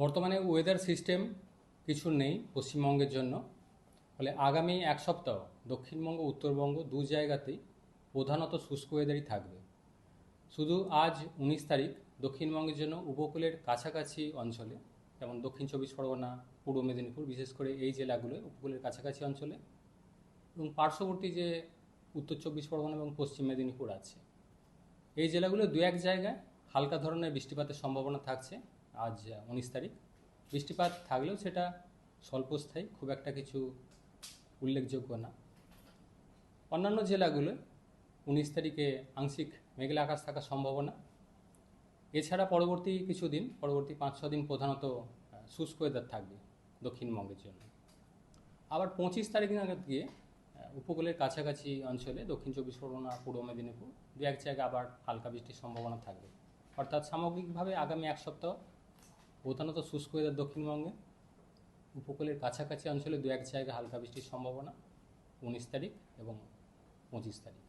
বর্তমানে weather system কিছু নেই পশ্চিমবঙ্গের জন্য। ফলে আগামী এক সপ্তাহ দক্ষিণবঙ্গ, উত্তরবঙ্গ দু জায়গাতেই প্রধানত শুষ্ক ওয়েদারই থাকবে। শুধু আজ উনিশ তারিখ, দক্ষিণবঙ্গের জন্য উপকূলের কাছাকাছি অঞ্চলে, যেমন দক্ষিণ চব্বিশ পরগনা, পূর্ব মেদিনীপুর, বিশেষ করে এই জেলাগুলো উপকূলের কাছাকাছি অঞ্চলে, এবং পার্শ্ববর্তী যে উত্তর চব্বিশ পরগনা এবং পশ্চিম মেদিনীপুর আছে। এই জেলাগুলো দু এক জায়গায় হালকা ধরনের বৃষ্টিপাতের সম্ভাবনা থাকছে। আজ উনিশ তারিখ। বৃষ্টিপাত থাকলেও সেটা স্বল্পস্থায়ী, খুব একটা কিছু উল্লেখযোগ্য না। অন্যান্য জেলাগুলো উনিশ তারিখে আংশিক মেঘলা আকাশ থাকার সম্ভাবনা। এছাড়া পরবর্তী কিছুদিন, পরবর্তী পাঁচ, ছ দিন প্রধানত শুষ্ক ওয়েদার থাকবে দক্ষিণবঙ্গের জন্য। আবার পঁচিশ তারিখ নাগাদ গিয়ে উপকূলের কাছাকাছি অঞ্চলে দক্ষিণ চব্বিশ পরগনা, পূর্ব মেদিনীপুর দু এক জায়গায় আবার হালকা বৃষ্টির সম্ভাবনা থাকবে। অর্থাৎ সামগ্রিকভাবে আগামী এক সপ্তাহ প্রধানত শুষ্ক ওয়েদার দক্ষিণবঙ্গে। উপকূলের কাছাকাছি অঞ্চলে দু এক জায়গায় হালকা বৃষ্টির সম্ভাবনা, উনিশ তারিখ এবং পঁচিশ তারিখ।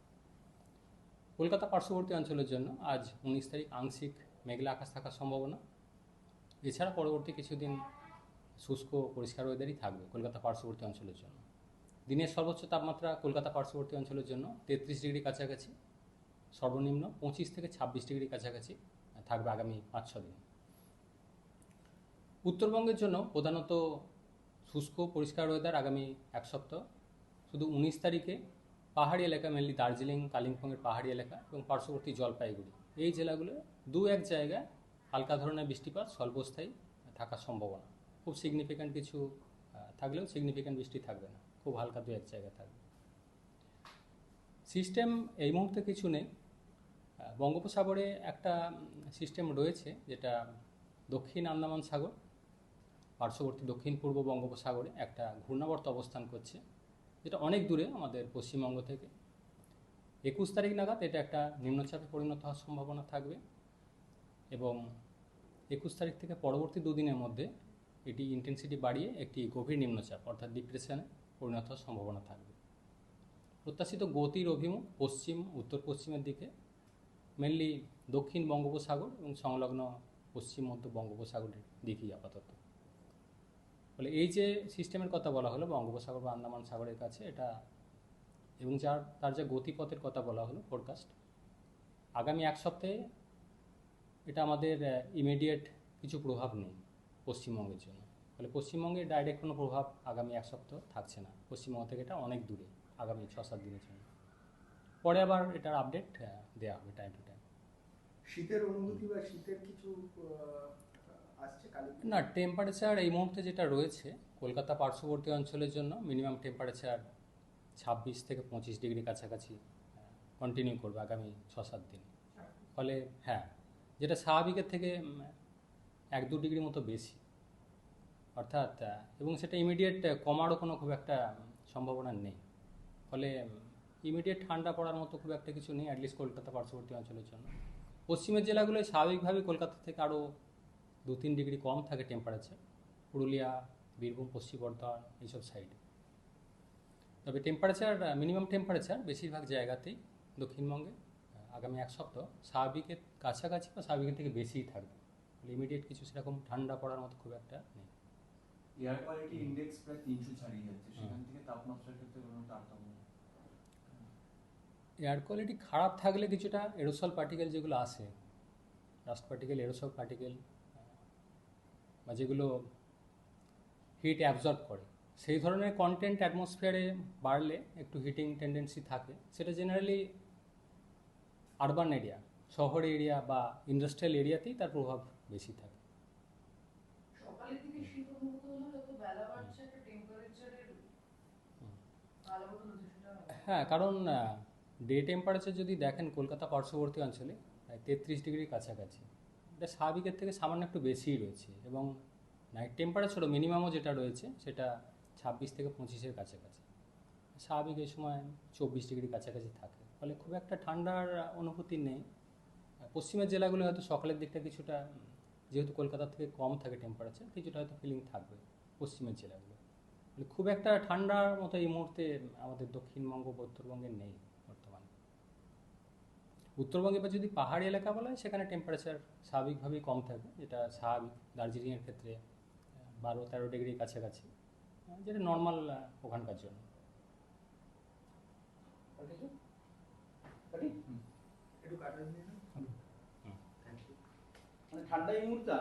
কলকাতা পার্শ্ববর্তী অঞ্চলের জন্য আজ উনিশ তারিখ আংশিক মেঘলা আকাশ থাকার সম্ভাবনা। এছাড়া পরবর্তী কিছুদিন শুষ্ক পরিষ্কার ওয়েদারই থাকবে কলকাতা পার্শ্ববর্তী অঞ্চলের জন্য। দিনের সর্বোচ্চ তাপমাত্রা কলকাতা পার্শ্ববর্তী অঞ্চলের জন্য তেত্রিশ ডিগ্রি কাছাকাছি। সর্বনিম্ন পঁচিশ থেকে ছাব্বিশ ডিগ্রি কাছাকাছি থাকবে আগামী পাঁচ ছ দিন। উত্তরবঙ্গের জন্য প্রধানত শুষ্ক, পরিষ্কার ওয়েদার আগামী এক সপ্তাহ। শুধু উনিশ তারিখে পাহাড়ি এলাকা মেনলি দার্জিলিং, কালিম্পংয়ের পাহাড়ি এলাকা এবং পার্শ্ববর্তী জলপাইগুড়ি। এই জেলাগুলো দু এক জায়গায় হালকা ধরনের বৃষ্টিপাত স্বল্পস্থায়ী থাকার সম্ভাবনা। খুব সিগনিফিক্যান্ট কিছু থাকলেও সিগনিফিক্যান্ট বৃষ্টি থাকবে না। খুব হালকা দু এক জায়গায় থাকবে। সিস্টেম এই মুহূর্তে কিছু নেই। বঙ্গোপসাগরে একটা সিস্টেম রয়েছে যেটা দক্ষিণ আন্দামান সাগর। পার্শ্ববর্তী দক্ষিণ পূর্ব বঙ্গোপসাগরে একটা ঘূর্ণাবর্ত অবস্থান করছে, যেটা অনেক দূরে আমাদের পশ্চিমবঙ্গ থেকে। একুশ তারিখ নাগাদ এটা একটা নিম্নচাপে পরিণত হওয়ার সম্ভাবনা থাকবে এবং একুশ তারিখ থেকে পরবর্তী দুদিনের মধ্যে এটি ইন্টেন্সিটি বাড়িয়ে একটি গভীর নিম্নচাপ, অর্থাৎ ডিপ্রেশনে পরিণত হওয়ার সম্ভাবনা থাকবে। প্রত্যাশিত গতির অভিমুখ পশ্চিম, উত্তর পশ্চিমের দিকে মেনলি দক্ষিণ বঙ্গোপসাগর এবং সংলগ্ন পশ্চিম মধ্য বঙ্গোপসাগরের দিকেই আপাতত। ফলে এই যে সিস্টেমের কথা বলা হলো বঙ্গোপসাগর বা আন্দামান সাগরের কাছে, এটা এবং যার, তার যে গতিপথের কথা বলা হলো ফোরকাস্ট আগামী এক সপ্তাহে এটা আমাদের ইমিডিয়েট কিছু প্রভাব নেই পশ্চিমবঙ্গের জন্য। ফলে পশ্চিমবঙ্গে ডাইরেক্ট কোনো প্রভাব আগামী এক সপ্তাহ থাকছে না। পশ্চিমবঙ্গ থেকে এটা অনেক দূরে আগামী ছ সাত দিনের জন্য। পরে আবার এটার আপডেট দেওয়া হবে টাইম টু টাইম শীতের অনুভূতি বা শীতের কিছু না টেম্পারেচার এই মুহূর্তে যেটা রয়েছে, কলকাতা পার্শ্ববর্তী অঞ্চলের জন্য মিনিমাম টেম্পারেচার ছাব্বিশ থেকে পঁচিশ ডিগ্রি কাছাকাছি কন্টিনিউ করবে আগামী ছ সাত দিন। ফলে হ্যাঁ যেটা স্বাভাবিকের থেকে এক দু ডিগ্রি মতো বেশি। অর্থাৎ এবং সেটা ইমিডিয়েট কমারও কোনো খুব একটা সম্ভাবনা নেই। ফলে ইমিডিয়েট ঠান্ডা পড়ার মতো খুব একটা কিছু নেই অ্যাটলিস্ট কলকাতা পার্শ্ববর্তী অঞ্চলের জন্য। পশ্চিমের জেলাগুলোয় স্বাভাবিকভাবেই কলকাতা থেকে আরও দু তিন ডিগ্রি কম থাকে টেম্পারেচার পুরুলিয়া বীরভূম পশ্চিম বর্ধমান এইসব সাইডে তবে টেম্পারেচার মিনিমাম টেম্পারেচার বেশিরভাগ জায়গাতেই দক্ষিণবঙ্গে আগামী এক সপ্তাহ স্বাভাবিকের কাছাকাছি বা স্বাভাবিকের থেকে বেশিই থাকবে। ইমিডিয়েট কিছু সেরকম ঠান্ডা পড়ার মতো খুব একটা নেই। এয়ার কোয়ালিটি ইন্ডেক্স প্রায় তিনশো ছাড়িয়ে যাচ্ছে। সেখান থেকে তাপমাত্রার ক্ষেত্রে কোনো তারতম্য। এয়ার কোয়ালিটি খারাপ থাকলে কিছুটা এরোসল পার্টিকেল যেগুলো আসে ডাস্ট পার্টিকেল এরোসল পার্টিকেল বা যেগুলো হিট অ্যাবজর্ব করে সেই ধরনের কন্টেন্ট অ্যাটমসফিয়ারে বাড়লে একটু হিটিং টেন্ডেন্সি থাকে। সেটা জেনারেলি আরবান এরিয়া শহর এরিয়া বা ইন্ডাস্ট্রিয়াল এরিয়াতেই তার প্রভাব বেশি থাকে। হ্যাঁ কারণ ডে টেম্পারেচার যদি দেখেন কলকাতা পার্শ্ববর্তী অঞ্চলে তেত্রিশ ডিগ্রির কাছাকাছি। এটা স্বাভাবিকের থেকে সামান্য একটু বেশিই রয়েছে এবং নাইট টেম্পারেচারও মিনিমামও যেটা রয়েছে সেটা ছাব্বিশ থেকে পঁচিশের কাছাকাছি। স্বাভাবিক এই সময় চব্বিশ ডিগ্রি কাছাকাছি থাকে। ফলে খুব একটা ঠান্ডার অনুভূতি নেই। পশ্চিমের জেলাগুলো হয়তো সকালের দিকটা কিছুটা, যেহেতু কলকাতা থেকে কম থাকে টেম্পারেচার কিছুটা হয়তো ফিলিং থাকবে পশ্চিমের জেলাগুলো। খুব একটা ঠান্ডার মতো এই মুহূর্তে আমাদের দক্ষিণবঙ্গ, উত্তরবঙ্গে নেই। উত্তরবঙ্গে বা যদি পাহাড়ি এলাকা বলা হয় সেখানে টেম্পারেচার স্বাভাবিকভাবেই কম থাকে যেটা স্বাভাবিক দার্জিলিংয়ের ক্ষেত্রে বারো তেরো ডিগ্রির কাছাকাছি। যেটা নর্মাল ওখানকার জন্য. মানে ঠান্ডা এই মুহূর্তে